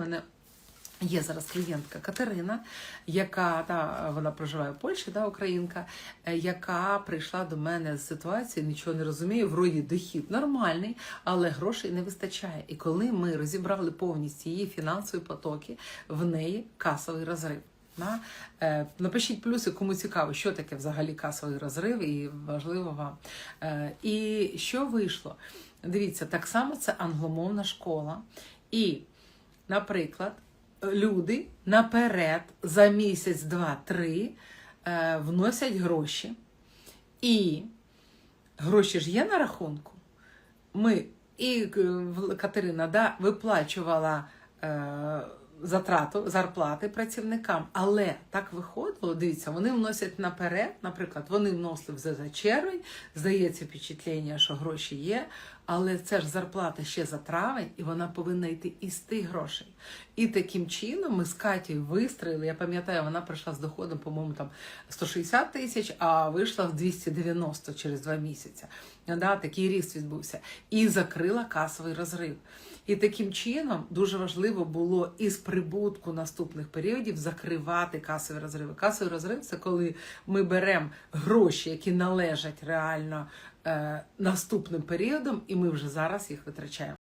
мене Є зараз клієнтка Катерина, яка та вона проживає в Польщі, да, українка, е, яка прийшла до мене з ситуації, нічого не розуміє, вроді дохід нормальний, але грошей не вистачає. І коли ми розібрали повністю її фінансові потоки, в неї касовий розрив. Да? Е, Напишіть плюси, кому цікаво, що таке взагалі касовий розрив, і важливо вам. Е, І що вийшло? Дивіться, так само це англомовна школа. І, наприклад, люди наперед за місяць, два, три е, вносять гроші. І гроші ж є на рахунку. Ми і е, Катерина да, виплачувала е, затрату, зарплати працівникам, але так виходило, дивіться, вони вносять наперед, наприклад, вони вносили вже за червень, здається впечатлення, що гроші є, але це ж зарплата ще за травень, і вона повинна йти із тих грошей. І таким чином ми з Катєю вистроїли. Я пам'ятаю, вона прийшла з доходом, по-моєму, там 160 тисяч, а вийшла в 290 через два місяці. Да, такий ріст відбувся. І закрила касовий розрив. І таким чином дуже важливо було із прибутку наступних періодів закривати касові розриви. Касовий розрив це коли ми беремо гроші, які належать реально наступним періодом, і ми вже зараз їх витрачаємо.